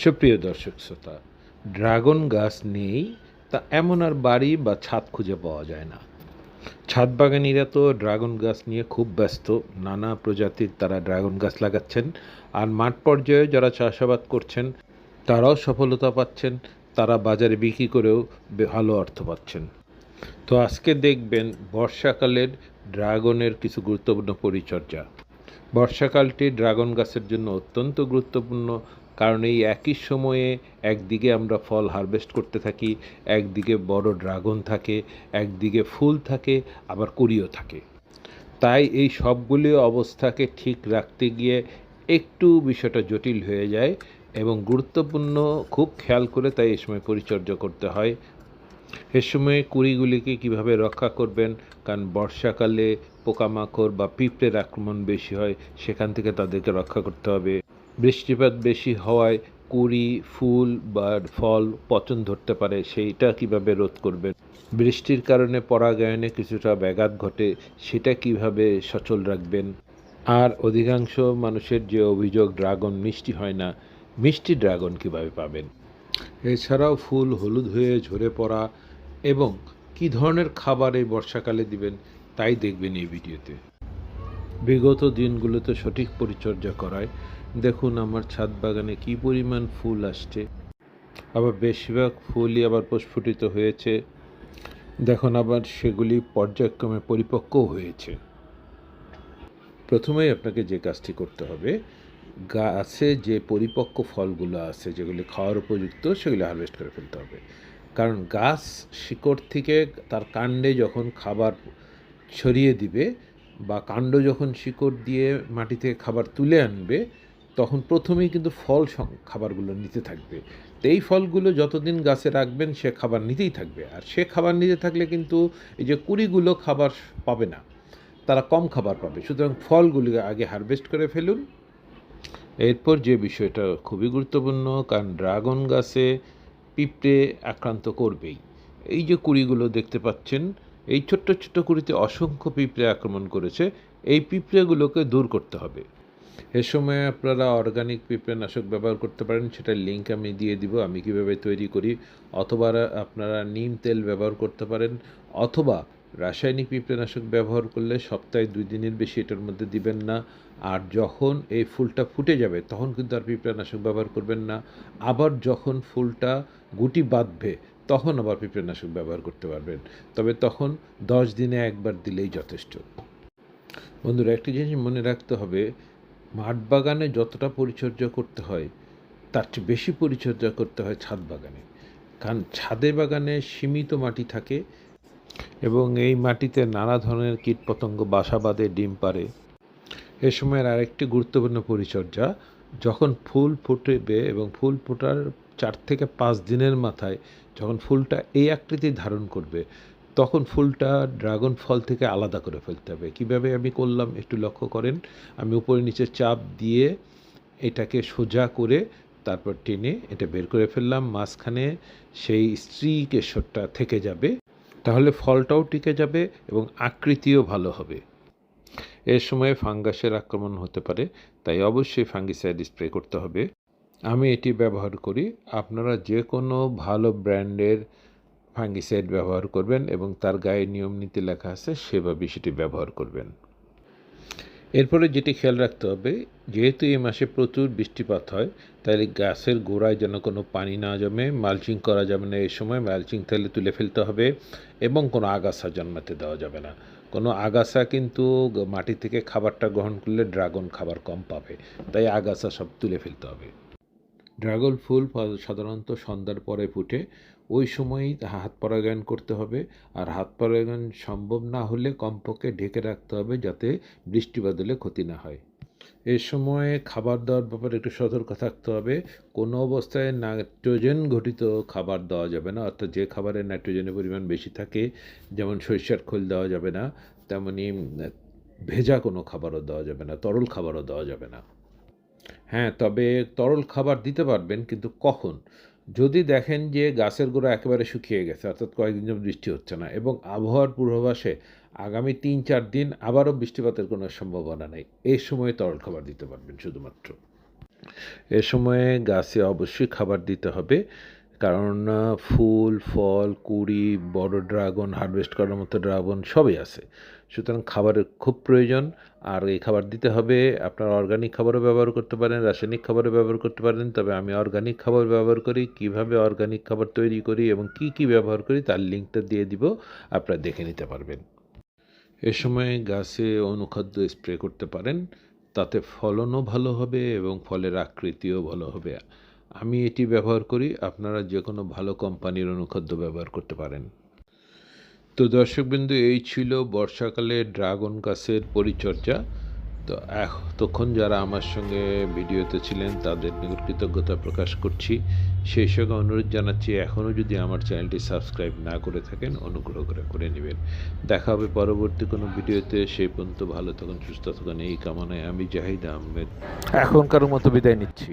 সুপ্রিয় দর্শক শ্রোতা, ড্রাগন গাছ নেই তা এমন আর বাড়ি বা ছাদ খুঁজে পাওয়া যায় না। ছাদ বাগানিরা তো ড্রাগন গাছ নিয়ে খুব ব্যস্ত। নানা প্রজাতির তারা ড্রাগন গাছ লাগাচ্ছেন আর মাঠ পর্যায়ে যারা চাষাবাদ করছেন, তারাও সফলতা পাচ্ছেন। তারা বাজারে বিক্রি করেও ভালো অর্থ পাচ্ছেন। তো আজকে দেখবেন বর্ষাকালের ড্রাগনের কিছু গুরুত্বপূর্ণ পরিচর্যা। বর্ষাকালটি ড্রাগন গাছের জন্য অত্যন্ত গুরুত্বপূর্ণ কারণ এই একই সময়ে একদিকে আমরা ফল হারভেস্ট করতে থাকি, একদিকে বড় ড্রাগন থাকে, একদিকে ফুল থাকে, আবার কুড়িও থাকে। তাই এই সবগুলি অবস্থাকে ঠিক রাখতে গিয়ে একটু বিষয়টা জটিল হয়ে যায় এবং গুরুত্বপূর্ণ খুব খেয়াল করে তাই এই সময় পরিচর্যা করতে হয়। এ সময়ে কুড়িগুলিকে কীভাবে রক্ষা করবেন, কারণ বর্ষাকালে পোকামাকড় বা পিঁপড়ের আক্রমণ বেশি হয়, সেখান থেকে তাদেরকে রক্ষা করতে হবে। বৃষ্টিপাত বেশি হওয়ায় কুড়ি, ফুল বা ফল পচন ধরতে পারে, সেইটা কীভাবে রোধ করবেন বৃষ্টির কারণে পরাগায়নে কিছুটা ব্যাঘাত ঘটে, সেটা কীভাবে সচল রাখবেন? আর অধিকাংশ মানুষের যে অভিযোগ, ড্রাগন মিষ্টি হয় না, মিষ্টি ড্রাগন কীভাবে পাবেন? এছাড়াও ফুল হলুদ হয়ে ঝরে পড়া এবং কী ধরনের খাবার এই বর্ষাকালে দিবেন, তাই দেখবেন এই ভিডিওতে। বিগত দিনগুলোতে সঠিক পরিচর্যা করায় দেখুন আমার ছাদ বাগানে কি পরিমাণ ফুল আসছে। আবার বেশিরভাগ ফুলই আবার প্রস্ফুটিত হয়েছে। দেখুন আবার সেগুলি পর্যায়ক্রমে পরিপক্কও হয়েছে। প্রথমেই আপনাকে যে কাজটি করতে হবে গাছে যে পরিপক্ক ফলগুলো আছে, যেগুলি খাওয়ার উপযুক্ত, সেগুলি হারভেস্ট করে ফেলতে হবে। কারণ গাছ শিকড় থেকে তার কাণ্ডে যখন খাবার ছড়িয়ে দিবে বা কাণ্ড যখন শিকড় দিয়ে মাটি থেকে খাবার তুলে আনবে তখন প্রথমেই কিন্তু ফল খাবারগুলো নিতে থাকবে। তো এই ফলগুলো যতদিন গাছে রাখবেন, সে খাবার নিতেই থাকবে। আর সে খাবার নিতে থাকলে কিন্তু এই যে কুড়িগুলো খাবার পাবে না, তারা কম খাবার পাবে। সুতরাং ফলগুলিকে আগে হারভেস্ট করে ফেলুন। এরপর যে বিষয়টা খুবই গুরুত্বপূর্ণ, কারণ ড্রাগন গাছে পিঁপড়ে আক্রান্ত করবেই। এই যে কুড়িগুলো দেখতে পাচ্ছেন, এই ছোট্ট ছোট্ট কুড়িতে অসংখ্য পিঁপড়ে আক্রমণ করেছে। এই পিঁপড়েগুলোকে দূর করতে হবে। এ সময় আপনারা অর্গানিক পিঁপড়েনাশক ব্যবহার করতে পারেন, সেটার লিঙ্ক আমি দিয়ে দিব, আমি কীভাবে তৈরি করি। অথবা আপনারা নিম তেল ব্যবহার করতে পারেন, অথবা রাসায়নিক পিঁপড়েনাশক ব্যবহার করলে সপ্তাহে দুই দিনের বেশি এটার মধ্যে দিবেন না। আর যখন এই ফুলটা ফুটে যাবে, তখন কিন্তু আর পিঁপড়েনাশক ব্যবহার করবেন না। আবার যখন ফুলটা গুটি বাঁধবে, তখন আবার পিঁপড়েনাশক ব্যবহার করতে পারবেন। তবে তখন দশ দিনে একবার দিলেই যথেষ্ট। বন্ধুরা, একটি জিনিস মনে রাখতে হবে মাঠ বাগানে যতটা পরিচর্যা করতে হয়, তার চেয়ে বেশি পরিচর্যা করতে হয় ছাদ বাগানে। কারণ ছাদে বাগানে সীমিত মাটি থাকে এবং এই মাটিতে নানা ধরনের কীটপতঙ্গ বাসা বাঁধে, ডিম পারে এ সময়ের আরেকটি গুরুত্বপূর্ণ পরিচর্যা, যখন ফুল ফুটবে এবং ফুল ফোটার চার থেকে পাঁচ দিনের মাথায় যখন ফুলটা এই আকৃতি ধারণ করবে তখন ফুলটা ড্রাগন ফল থেকে আলাদা করে ফেলতে হবে। কীভাবে আমি করলাম একটু লক্ষ্য করেন। আমি উপরে নিচে চাপ দিয়ে এটাকে সোজা করে তারপর টেনে এটা বের করে ফেললাম। মাঝখানে সেই স্ত্রী কেশরটা থেকে যাবে। তাহলে ফলটাও টিকে যাবে এবং আকৃতিও ভালো হবে। এর সময় ফাঙ্গাসের আক্রমণ হতে পারে, তাই অবশ্যই ফাঙ্গিসাইড স্প্রে করতে হবে। আমি এটি ব্যবহার করি। আপনারা যে কোনো ভালো ব্র্যান্ডের ফাঙ্গিসাইড ব্যবহার করবেন এবং তার গায়ে নিয়ম নীতি লেখা আছে সেভাবে সেটি ব্যবহার করবেন। এরপরে যেটি খেয়াল রাখতে হবে, যেহেতু এই মাসে প্রচুর বৃষ্টিপাত হয়, তাহলে গাছের গোড়ায় যেন কোনো পানি না জমে, মালচিং করা যাবে না এই সময়, মালচিং তাহলে তুলে ফেলতে হবে এবং কোনো আগাছা জন্মাতে দেওয়া যাবে না। কোনো আগাছা কিন্তু মাটি থেকে খাবারটা গ্রহণ করলে ড্রাগন খাবার কম পাবে, তাই আগাছা সব তুলে ফেলতে হবে। ড্রাগন ফুল সাধারণত সন্ধ্যার পরে ফুটে ওই সময়ই হাত পরাগায়ন করতে হবে। আর হাত পরাগায়ন সম্ভব না হলে কমপক্ষে ঢেকে রাখতে হবে যাতে বৃষ্টি বাদলে ক্ষতি না হয়। এ সময়ে খাবার দেওয়ার ব্যাপারে একটু সতর্ক থাকতে হবে। কোনো অবস্থায় নাইট্রোজেন ঘটিত খাবার দেওয়া যাবে না। অর্থাৎ যে খাবারে নাইট্রোজেনের পরিমাণ বেশি থাকে, যেমন সরিষার খোল দেওয়া যাবে না, তেমনি ভেজা কোনো খাবারও দেওয়া যাবে না, তরল খাবারও দেওয়া যাবে না। হ্যাঁ তবে তরল খাবার দিতে পারবেন, কিন্তু কখন? যদি দেখেন যে গাছের গোড়া একেবারে শুকিয়ে গেছে, অর্থাৎ কয়েকদিন বৃষ্টি হচ্ছে না, এবং আবহাওয়ার পূর্বাভাসে আগামী তিন চার দিন আবারও বৃষ্টিপাতের কোনো সম্ভাবনা নেই এই সময়ে তরল খাবার দিতে পারবেন শুধুমাত্র। এ সময়ে গাছে অবশ্যই খাবার দিতে হবে। কারণ ফুল, ফল, কুড়ি, বড় ড্রাগন, হারভেস্ট করার মতো ড্রাগন সবই আছে। সুতরাং খাবারের খুব প্রয়োজন। আর এই খাবার দিতে হবে, আপনার অর্গানিক খাবারও ব্যবহার করতে পারেন, রাসায়নিক খাবারও ব্যবহার করতে পারেন, তবে আমি অর্গানিক খাবার ব্যবহার করি, কীভাবে অর্গানিক খাবার তৈরি করি এবং কি কি ব্যবহার করি তার লিঙ্কটা দিয়ে দিব, আপনারা দেখে নিতে পারবেন। এ সময় গাছে অনুখাদ্য স্প্রে করতে পারেন, তাতে ফলনও ভালো হবে এবং ফলের আকৃতিও ভালো হবে। আমি এটি ব্যবহার করি, আপনারা যে কোনো ভালো কোম্পানির অনুখাদ্য ব্যবহার করতে পারেন। তো দর্শকবিন্দু, এই ছিল বর্ষাকালে ড্রাগন গাছের পরিচর্যা। তো এতক্ষণ যারা আমার সঙ্গে ভিডিওতে ছিলেন, তাদের নিকট কৃতজ্ঞতা প্রকাশ করছি। সেই সঙ্গে অনুরোধ জানাচ্ছি এখনও যদি আমার চ্যানেলটি সাবস্ক্রাইব না করে থাকেন, অনুগ্রহ করে করে নেবেন। দেখা হবে পরবর্তী কোনো ভিডিওতে। সেই পর্যন্ত ভালো থাকুন, সুস্থ থাকুন। এই কামনায় আমি জাহিদ আহমেদ। এখনকার মতো বিদায় নিচ্ছি।